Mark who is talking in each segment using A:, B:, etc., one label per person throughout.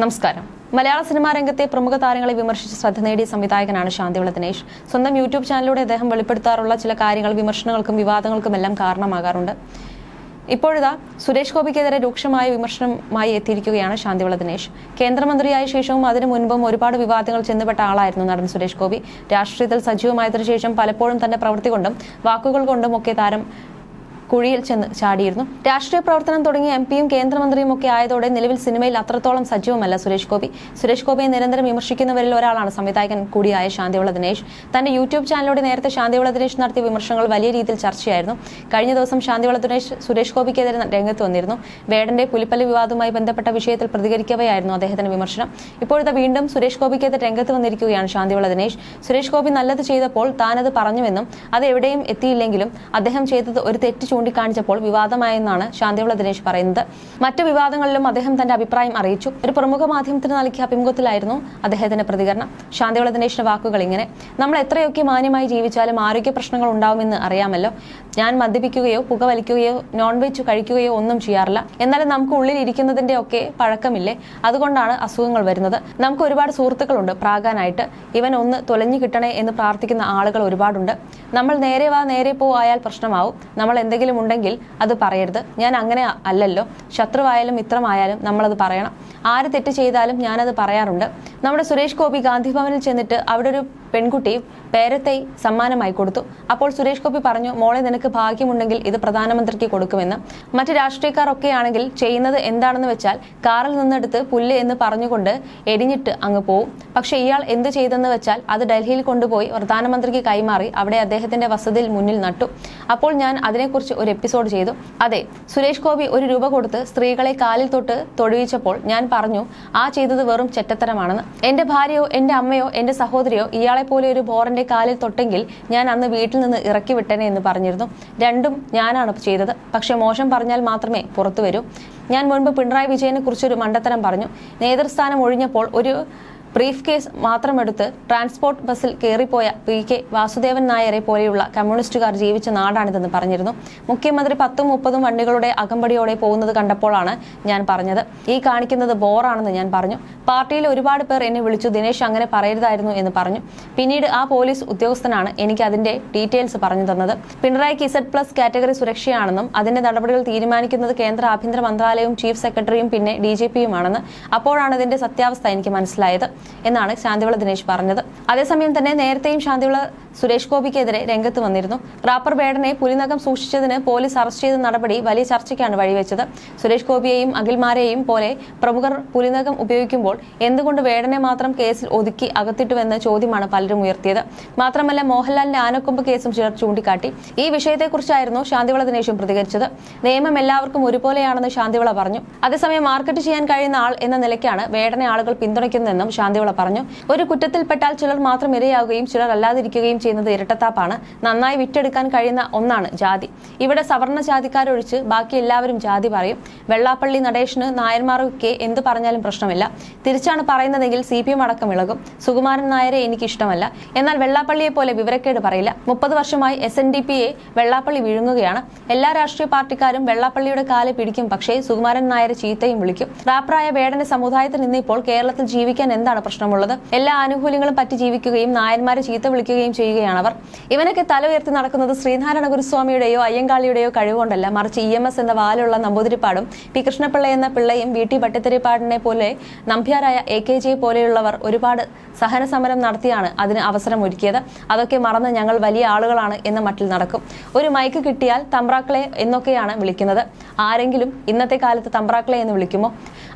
A: നമസ്കാരം. മലയാള സിനിമാ രംഗത്തെ പ്രമുഖ താരങ്ങളെ വിമർശിച്ച് ശ്രദ്ധ നേടിയ സംവിധായകനാണ് ശാന്തിവിള ദിനേശ്. സ്വന്തം യൂട്യൂബ് ചാനലിലൂടെ അദ്ദേഹം വെളിപ്പെടുത്താറുള്ള ചില കാര്യങ്ങൾ വിമർശനങ്ങൾക്കും വിവാദങ്ങൾക്കുമെല്ലാം കാരണമാകാറുണ്ട്. ഇപ്പോഴിതാ സുരേഷ് ഗോപിക്കെതിരെ രൂക്ഷമായ വിമർശനമായി എത്തിയിരിക്കുകയാണ് ശാന്തിവിള ദിനേശ്. കേന്ദ്രമന്ത്രിയായ ശേഷവും അതിനു മുൻപും ഒരുപാട് വിവാദങ്ങൾ ചെന്നപ്പെട്ട ആളായിരുന്നു നടൻ സുരേഷ് ഗോപി. രാഷ്ട്രീയത്തിൽ സജീവമായതിനു ശേഷം പലപ്പോഴും തന്റെ പ്രവൃത്തി കൊണ്ടും വാക്കുകൾ കൊണ്ടും ഒക്കെ താരം കുഴിയിൽ ചെന്ന് ചാടിയിരുന്നു. രാഷ്ട്രീയ പ്രവർത്തനം തുടങ്ങിയ എം പിയും കേന്ദ്രമന്ത്രിയും ഒക്കെ ആയതോടെ നിലവിൽ സിനിമയിൽ അത്രത്തോളം സജീവമല്ല സുരേഷ് ഗോപി. സുരേഷ് ഗോപിയെ നിരന്തരം വിമർശിക്കുന്നവരിൽ ഒരാളാണ് സംവിധായകൻ കൂടിയായ ശാന്തിവിള ദിനേശ്. തന്റെ യൂട്യൂബ് ചാനലിലൂടെ നേരത്തെ ശാന്തിവിള ദിനേശ് നടത്തിയ വിമർശനങ്ങൾ വലിയ രീതിയിൽ ചർച്ചയായിരുന്നു. കഴിഞ്ഞ ദിവസം ശാന്തിവിള ദിനേശ് സുരേഷ് ഗോപിക്കെതിരെ രംഗത്ത് വന്നിരുന്നു. വേടന്റെ പുലിപ്പല്ലി വിവാദവുമായി ബന്ധപ്പെട്ട വിഷയത്തിൽ പ്രതികരിക്കവെയായിരുന്നു അദ്ദേഹത്തിന്റെ വിമർശനം. ഇപ്പോഴത്തെ വീണ്ടും സുരേഷ് ഗോപിക്കെതിരെ രംഗത്ത് വന്നിരിക്കുകയാണ് ശാന്തിവിള ദിനേശ്. സുരേഷ് ഗോപി നല്ലത് ചെയ്തപ്പോൾ താനത് പറഞ്ഞുവെന്നും അത് എവിടെയും എത്തിയില്ലെങ്കിലും അദ്ദേഹം ചെയ്തത് ഒരു തെറ്റ് ചൂണ്ടിക്കാണിച്ചപ്പോൾ വിവാദമായെന്നാണ് ശാന്തിവിള ദിനേശ് പറയുന്നത്. മറ്റു വിവാദങ്ങളിലും അദ്ദേഹം തന്റെ അഭിപ്രായം അറിയിച്ചു. ഒരു പ്രമുഖ മാധ്യമത്തിന് നൽകിയ അഭിമുഖത്തിലായിരുന്നു അദ്ദേഹത്തിന്റെ പ്രതികരണം. ശാന്തിവിള ദിനേശിന്റെ വാക്കുകൾ ഇങ്ങനെ. നമ്മൾ എത്രയൊക്കെ മാന്യമായി ജീവിച്ചാലും ആരോഗ്യ പ്രശ്നങ്ങൾ ഉണ്ടാവുമെന്ന് അറിയാമല്ലോ. ഞാൻ മദ്യപിക്കുകയോ പുക വലിക്കുകയോ നോൺ വെജ് കഴിക്കുകയോ ഒന്നും ചെയ്യാറില്ല. എന്നാലും നമുക്ക് ഉള്ളിൽ ഇരിക്കുന്നതിന്റെ ഒക്കെ പഴക്കമില്ലേ? അതുകൊണ്ടാണ് അസുഖങ്ങൾ വരുന്നത്. നമുക്ക് ഒരുപാട് സുഹൃത്തുക്കളുണ്ട് പ്രാകാനായിട്ട്. ഇവൻ ഒന്ന് തൊലഞ്ഞു കിട്ടണേ എന്ന് പ്രാർത്ഥിക്കുന്ന ആളുകൾ ഒരുപാടുണ്ട്. നമ്മൾ നേരെ വാ നേരെ പോ ആയാൽ പ്രശ്നമാവും. നമ്മൾ എന്തെങ്കിലും ഉണ്ടെങ്കിൽ അത് പറയരുത്. ഞാൻ അങ്ങനെ അല്ലല്ലോ. ശത്രുവായാലും മിത്രമായാലും നമ്മളത് പറയണം. ആര് തെറ്റ് ചെയ്താലും ഞാനത് പറയാറുണ്ട്. നമ്മുടെ സുരേഷ് ഗോപി ഗാന്ധിഭവനിൽ ചെന്നിട്ട് അവിടെ ഒരു പെൺകുട്ടി പേരത്തെ സമ്മാനമായി കൊടുത്തു. അപ്പോൾ സുരേഷ് ഗോപി പറഞ്ഞു മോളെ നിനക്ക് ഭാഗ്യമുണ്ടെങ്കിൽ ഇത് പ്രധാനമന്ത്രിക്ക് കൊടുക്കുമെന്ന്. മറ്റ് രാഷ്ട്രീയക്കാർ ഒക്കെ ആണെങ്കിൽ ചെയ്യുന്നത് എന്താണെന്ന് വെച്ചാൽ കാറിൽ നിന്നെടുത്ത് പുല്ല് എന്ന് പറഞ്ഞുകൊണ്ട് എരിഞ്ഞിട്ട് അങ്ങ് പോവും. പക്ഷേ ഇയാൾ എന്ത് ചെയ്തെന്ന് വെച്ചാൽ അത് ഡൽഹിയിൽ കൊണ്ടുപോയി പ്രധാനമന്ത്രിക്ക് കൈമാറി അവിടെ അദ്ദേഹത്തിന്റെ വസതിയിൽ മുന്നിൽ നട്ടു. അപ്പോൾ ഞാൻ അതിനെക്കുറിച്ച് ഒരു എപ്പിസോഡ് ചെയ്തു. അതെ സുരേഷ് ഗോപി ഒരു രൂപ കൊടുത്ത് സ്ത്രീകളെ കാലിൽ തൊട്ട് തൊടുവിച്ചപ്പോൾ ഞാൻ പറഞ്ഞു ആ ചെയ്തത് വെറും ചെറ്റത്തരമാണെന്ന്. എന്റെ ഭാര്യയോ എന്റെ അമ്മയോ എന്റെ സഹോദരിയോ ഇയാളെ പോലെ ഒരു ബോറന്റെ കാലിൽ തൊട്ടെങ്കിൽ ഞാൻ അന്ന് വീട്ടിൽ നിന്ന് ഇറക്കി വിട്ടനെ എന്ന് പറഞ്ഞിരുന്നു. രണ്ടും ഞാനാണ് ചെയ്തത്. പക്ഷെ മോശം പറഞ്ഞാൽ മാത്രമേ പുറത്തു വരൂ. ഞാൻ മുൻപ് പിണറായി വിജയനെ കുറിച്ചൊരു മണ്ടത്തരം പറഞ്ഞു. നേതൃസ്ഥാനം ഒഴിഞ്ഞപ്പോൾ ഒരു ബ്രീഫ് കേസ് മാത്രമെടുത്ത് ട്രാൻസ്പോർട്ട് ബസ്സിൽ കയറിപ്പോയ പി കെ വാസുദേവൻ നായരെ പോലെയുള്ള കമ്മ്യൂണിസ്റ്റുകാർ ജീവിച്ച നാടാണിതെന്ന് പറഞ്ഞിരുന്നു. മുഖ്യമന്ത്രി പത്തും മുപ്പതും വണ്ടികളുടെ അകമ്പടിയോടെ പോകുന്നത് കണ്ടപ്പോഴാണ് ഞാൻ പറഞ്ഞത്. ഈ കാണിക്കുന്നത് ബോറാണെന്ന് ഞാൻ പറഞ്ഞു. പാർട്ടിയിൽ ഒരുപാട് പേർ എന്നെ വിളിച്ചു ദിനേശ് അങ്ങനെ പറയരുതായിരുന്നു എന്ന് പറഞ്ഞു. പിന്നീട് ആ പോലീസ് ഉദ്യോഗസ്ഥനാണ് എനിക്ക് അതിന്റെ ഡീറ്റെയിൽസ് പറഞ്ഞു തന്നത്. പിണറായിക്ക് ഇസഡ് പ്ലസ് കാറ്റഗറി സുരക്ഷയാണെന്നും അതിന്റെ നടപടികൾ തീരുമാനിക്കുന്നത് കേന്ദ്ര ആഭ്യന്തര മന്ത്രാലയവും ചീഫ് സെക്രട്ടറിയും പിന്നെ ഡി ജി പിയുമാണെന്ന് അപ്പോഴാണ് ഇതിന്റെ സത്യാവസ്ഥ എനിക്ക് മനസ്സിലായത്. എന്നാണ് ശാന്തിവിള ദിനേശ് പറഞ്ഞത്. അതേസമയം തന്നെ നേരത്തെയും ശാന്തിവിള സുരേഷ് ഗോപിക്കെതിരെ രംഗത്ത് വന്നിരുന്നു. റാപ്പർ ബേഡനെ പുലിനകം സൂക്ഷിച്ചതിന് പോലീസ് അറസ്റ്റ് ചെയ്ത നടപടി വലിയ ചർച്ചയ്ക്കാണ് വഴിവെച്ചത്. സുരേഷ് ഗോപിയെയും അഖിൽമാരെയും പോലെ പ്രമുഖർ പുലിനകം ഉപയോഗിക്കുമ്പോൾ എന്തുകൊണ്ട് വേടനെ മാത്രം കേസിൽ ഒതുക്കി അകത്തിട്ടുവെന്ന ചോദ്യമാണ് പലരും ഉയർത്തിയത്. മാത്രമല്ല മോഹൻലാലിന്റെ ആനക്കൊമ്പ് കേസും ചിലർ ചൂണ്ടിക്കാട്ടി. ഈ വിഷയത്തെക്കുറിച്ചായിരുന്നു ശാന്തിവിള ദിനേശും പ്രതികരിച്ചത്. നിയമം എല്ലാവർക്കും ഒരുപോലെയാണെന്ന് ശാന്തിവിള പറഞ്ഞു. അതേസമയം മാർക്കറ്റ് ചെയ്യാൻ കഴിയുന്ന ആൾ എന്ന നിലയ്ക്കാണ് വേടനെ ആളുകൾ പിന്തുണയ്ക്കുന്നതെന്നും ശാന്തിവിള പറഞ്ഞു. ഒരു കുറ്റത്തിൽപ്പെട്ടാൽ ചിലർ മാത്രം ഇരയാവുകയും ചിലർ അല്ലാതിരിക്കുകയും ചെയ്യുന്നത് ഇരട്ടത്താപ്പാണ്. നന്നായി വിറ്റെടുക്കാൻ കഴിയുന്ന ഒന്നാണ് ജാതി. ഇവിടെ സവർണ ജാതിക്കാരൊഴിച്ച് ബാക്കി എല്ലാവരും ജാതി പറയും. വെള്ളാപ്പള്ളി നടേശന് നായന്മാരൊക്കെ എന്ത് പറഞ്ഞാലും പ്രശ്നമില്ല. തിരിച്ചാണ് പറയുന്നതെങ്കിൽ സി പി എം അടക്കം ഇളകും. സുകുമാരൻ നായരെ എനിക്ക് ഇഷ്ടമല്ല. എന്നാൽ വെള്ളാപ്പള്ളിയെ പോലെ വിവരക്കേട് പറയില്ല. മുപ്പത് വർഷമായി എസ് എൻ ഡി പിയെ വെള്ളാപ്പള്ളി വിഴുങ്ങുകയാണ്. എല്ലാ രാഷ്ട്രീയ പാർട്ടിക്കാരും വെള്ളാപ്പള്ളിയുടെ കാൽ പിടിക്കും. പക്ഷേ സുകുമാരൻ നായരെ ചീത്തയും വിളിക്കും. റാപ്പറായ വേടന സമുദായത്തിൽ നിന്ന് ഇപ്പോൾ കേരളത്തിൽ ജീവിക്കാൻ എന്താണ് പ്രശ്നമുള്ളത്? എല്ലാ ആനുകൂല്യങ്ങളും പറ്റി ജീവിക്കുകയും നായന്മാരെ ചീത്ത വിളിക്കുകയും ചെയ്യുകയാണ് അവർ ഇവനൊക്കെ തല ഉയർത്തി നടക്കുന്നത് ശ്രീനാരായണ ഗുരുസ്വാമിയുടെയോ അയ്യങ്കാളിയുടെയോ കഴിവുകൊണ്ടല്ല. മറിച്ച് ഇ എം എസ് എന്ന വാലുള്ള നമ്പൂതിരിപ്പാടും പി. കൃഷ്ണപിള്ള എന്ന പിള്ളയും വി. ടി. ഭട്ടത്തിരിപ്പാടിനെ പോലെ നമ്പ്യാരായ എ. കെ. ജെ. പോലെയുള്ളവർ ഒരുപാട് സഹന സമരം നടത്തിയാണ് അതിന് അവസരം ഒരുക്കിയത് അതൊക്കെ മറന്ന് ഞങ്ങൾ വലിയ ആളുകളാണ് എന്ന മട്ടിൽ നടക്കും. ഒരു മൈക്ക് കിട്ടിയാൽ തമ്പ്രാക്കളെ എന്നൊക്കെയാണ് വിളിക്കുന്നത്. ആരെങ്കിലും ഇന്നത്തെ കാലത്ത് തമ്പ്രാക്കളെ എന്ന് വിളിക്കുമോ?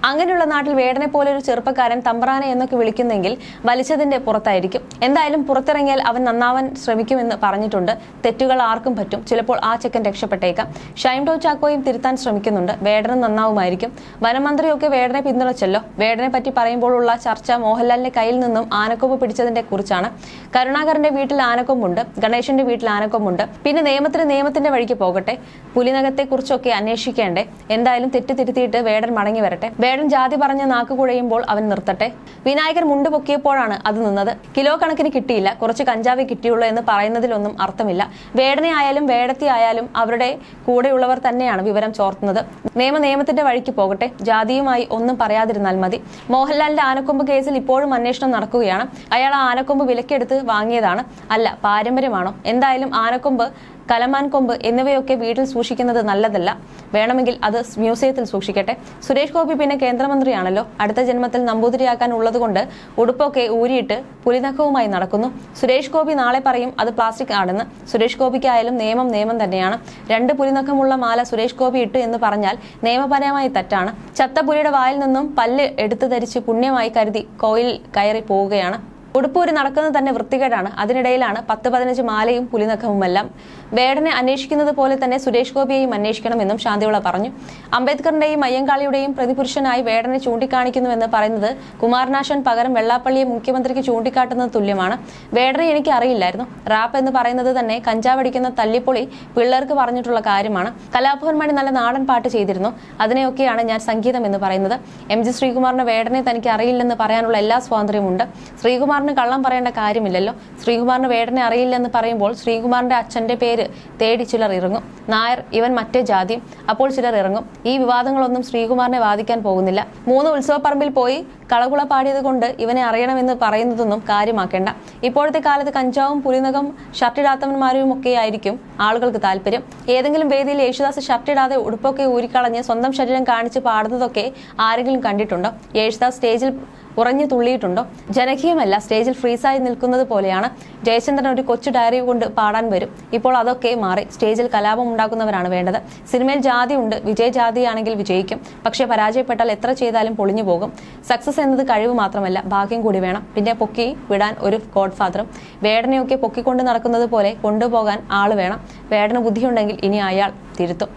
A: അങ്ങനെയുള്ള നാട്ടിൽ വേടനെ പോലെ ഒരു ചെറുപ്പക്കാരൻ തമ്പ്രാനെ എന്നൊക്കെ വിളിക്കുന്നെങ്കിൽ വലിച്ചതിന്റെ പുറത്തായിരിക്കും. എന്തായാലും പുറത്തിറങ്ങിയാൽ അവൻ നന്നാവാൻ ശ്രമിക്കുമെന്ന് പറഞ്ഞിട്ടുണ്ട്. തെറ്റുകൾ ആർക്കും പറ്റും. ചിലപ്പോൾ ആ ചെക്കൻ രക്ഷപ്പെട്ടേക്കാം. ഷൈംഡോ ചാക്കോയും തിരുത്താൻ ശ്രമിക്കുന്നുണ്ട്. വേടനും നന്നാവുമായിരിക്കും. വനമന്ത്രിയൊക്കെ വേടനെ പിന്തുണച്ചല്ലോ. വേടനെ പറ്റി പറയുമ്പോഴുള്ള ചർച്ച മോഹൻലാലിന്റെ കയ്യിൽ നിന്നും ആനക്കൊമ്പ് പിടിച്ചതിന്റെ കുറിച്ചാണ്. കരുണാകരന്റെ വീട്ടിൽ ആനക്കൊമ്പുണ്ട്. ഗണേശന്റെ വീട്ടിൽ ആനക്കൊമ്പുണ്ട്. പിന്നെ നിയമത്തിന് നിയമത്തിന്റെ വഴിക്ക് പോകട്ടെ. പുലിനകത്തെ കുറിച്ചൊക്കെ അന്വേഷിക്കേണ്ടേ. എന്തായാലും തെറ്റ് തിരുത്തിയിട്ട് വേടൻ മടങ്ങി വരട്ടെ. വേടൻ ജാതി പറഞ്ഞ് നാക്ക് കുഴയുമ്പോൾ അവൻ നിർത്തട്ടെ. വിനായകൻ മുണ്ട് പൊക്കിയപ്പോഴാണ് അത് നിന്നത്. കിലോ കണക്കിന് കിട്ടിയില്ല. കുറച്ച് കഞ്ചാവേ കിട്ടിയുള്ളൂ എന്ന് പറയുന്നതിലൊന്നും അർത്ഥമില്ല. വേടനെ ആയാലും വേടത്തി ആയാലും അവരുടെ കൂടെയുള്ളവർ തന്നെയാണ് വിവരം ചോർത്തുന്നത്. നിയമ നിയമത്തിന്റെ വഴിക്ക് പോകട്ടെ. ജാതിയുമായി ഒന്നും പറയാതിരുന്നാൽ മതി. മോഹൻലാലിന്റെ ആനക്കൊമ്പ് കേസിൽ ഇപ്പോഴും അന്വേഷണം നടക്കുകയാണ്. അയാൾ ആനക്കൊമ്പ് വിലക്കെടുത്ത് വാങ്ങിയതാണ്. അല്ല പാരമ്പര്യമാണോ? എന്തായാലും ആനക്കൊമ്പ് കലമാൻ കൊമ്പ് എന്നിവയൊക്കെ വീട്ടിൽ സൂക്ഷിക്കുന്നത് നല്ലതല്ല. വേണമെങ്കിൽ അത് മ്യൂസിയത്തിൽ സൂക്ഷിക്കട്ടെ. സുരേഷ് ഗോപി പിന്നെ കേന്ദ്രമന്ത്രിയാണല്ലോ. അടുത്ത ജന്മത്തിൽ നമ്പൂതിരിയാക്കാൻ ഉള്ളതുകൊണ്ട് ഉടുപ്പൊക്കെ ഊരിയിട്ട് പുലിനഖവുമായി നടക്കുന്നു. സുരേഷ് ഗോപി നാളെ പറയും അത് പ്ലാസ്റ്റിക് ആണെന്ന്. സുരേഷ് ഗോപിക്കായാലും നിയമം നിയമം തന്നെയാണ്. രണ്ട് പുലിനഖമുള്ള മാല സുരേഷ് ഗോപി ഇട്ടു എന്ന് പറഞ്ഞാൽ നിയമപരമായി തെറ്റാണ്. ചത്ത പുലിയുടെ വായിൽ നിന്നും പല്ല് എടുത്തു ധരിച്ച് പുണ്യമായി കരുതി കോയിൽ കയറി പോവുകയാണ്. ഉടുപ്പൂരി നടക്കുന്നത് തന്നെ വൃത്തികേടാണ്. അതിനിടയിലാണ് പത്ത് പതിനഞ്ച് മാലയും പുലിനഖവുമെല്ലാം വേടനെ അന്വേഷിക്കുന്നത് പോലെ തന്നെ സുരേഷ് ഗോപിയെയും അന്വേഷിക്കണമെന്നും ശാന്തിവിള പറഞ്ഞു. അംബേദ്കറിന്റെയും അയ്യങ്കാളിയുടെയും പ്രതിപുരുഷനായി വേടനെ ചൂണ്ടിക്കാണിക്കുന്നുവെന്ന് പറയുന്നത് കുമാരനാശൻ പകരം വെള്ളാപ്പള്ളിയെ മുഖ്യമന്ത്രിക്ക് ചൂണ്ടിക്കാട്ടുന്നത് തുല്യമാണ്. വേടനെ എനിക്ക് അറിയില്ലായിരുന്നു. റാപ്പ് എന്ന് പറയുന്നത് തന്നെ കഞ്ചാവടിക്കുന്ന തല്ലിപ്പൊളി പിള്ളേർക്ക് പറഞ്ഞിട്ടുള്ള കാര്യമാണ്. കലാഭവൻ മണി നല്ല നാടൻ പാട്ട് ചെയ്തിരുന്നു. അതിനെയൊക്കെയാണ് ഞാൻ സംഗീതം എന്ന് പറയുന്നത്. എം ജി ശ്രീകുമാറിന്റെ വേടനെ തനിക്ക് അറിയില്ലെന്ന് പറയാനുള്ള എല്ലാ സ്വാതന്ത്ര്യമുണ്ട്. ശ്രീകുമാറിന് കള്ളം പറയേണ്ട കാര്യമില്ലല്ലോ. ശ്രീകുമാറിന് വേടനെ അറിയില്ലെന്ന് പറയുമ്പോൾ ശ്രീകുമാറിന്റെ അച്ഛന്റെ പേര് തേടി ചിലർ ഇറങ്ങും. നായർ ഇവൻ മറ്റേ ജാതിയും അപ്പോൾ ചിലർ ഇറങ്ങും. ഈ വിവാദങ്ങളൊന്നും ശ്രീകുമാറിനെ വാദിക്കാൻ പോകുന്നില്ല. മൂന്ന് ഉത്സവപ്പറമ്പിൽ പോയി കളകുള പാടിയത് കൊണ്ട് ഇവനെ അറിയണമെന്ന് പറയുന്നതൊന്നും കാര്യമാക്കേണ്ട. ഇപ്പോഴത്തെ കാലത്ത് കഞ്ചാവും പുലിനകം ഷർട്ടിടാത്തവന്മാരും ഒക്കെ ആയിരിക്കും ആളുകൾക്ക് താല്പര്യം. ഏതെങ്കിലും വേദിയിൽ യേശുദാസ് ഷർട്ടിടാതെ ഉടുപ്പൊക്കെ ഊരിക്കളഞ്ഞ് സ്വന്തം ശരീരം കാണിച്ച് പാടുന്നതൊക്കെ ആരെങ്കിലും കണ്ടിട്ടുണ്ടോ? യേശുദാസ് സ്റ്റേജിൽ ഉറഞ്ഞു തുള്ളിയിട്ടുണ്ടോ? ജനകീയമല്ല സ്റ്റേജിൽ ഫ്രീസായി നിൽക്കുന്നത് പോലെയാണ്. ജയചന്ദ്രൻ ഒരു കൊച്ചു ഡയറി കൊണ്ട് പാടാൻ വരും. ഇപ്പോൾ അതൊക്കെ മാറി. സ്റ്റേജിൽ കലാപം ഉണ്ടാക്കുന്നവരാണ് വേണ്ടത്. സിനിമയിൽ ജാതി ഉണ്ട് വിജയ ജാതിയാണെങ്കിൽ വിജയിക്കും. പക്ഷേ പരാജയപ്പെട്ടാൽ എത്ര ചെയ്താലും പൊളിഞ്ഞു പോകും. സക്സസ് എന്നത് കഴിവ് മാത്രമല്ല ഭാഗ്യം കൂടി വേണം. പിന്നെ പൊക്കി വിടാൻ ഒരു ഗോഡ് ഫാദറും വേടനെയൊക്കെ പൊക്കിക്കൊണ്ട് നടക്കുന്നത് പോലെ കൊണ്ടുപോകാൻ ആൾ വേണം. വേടന് ബുദ്ധിയുണ്ടെങ്കിൽ ഇനി അയാൾ തിരുത്തും.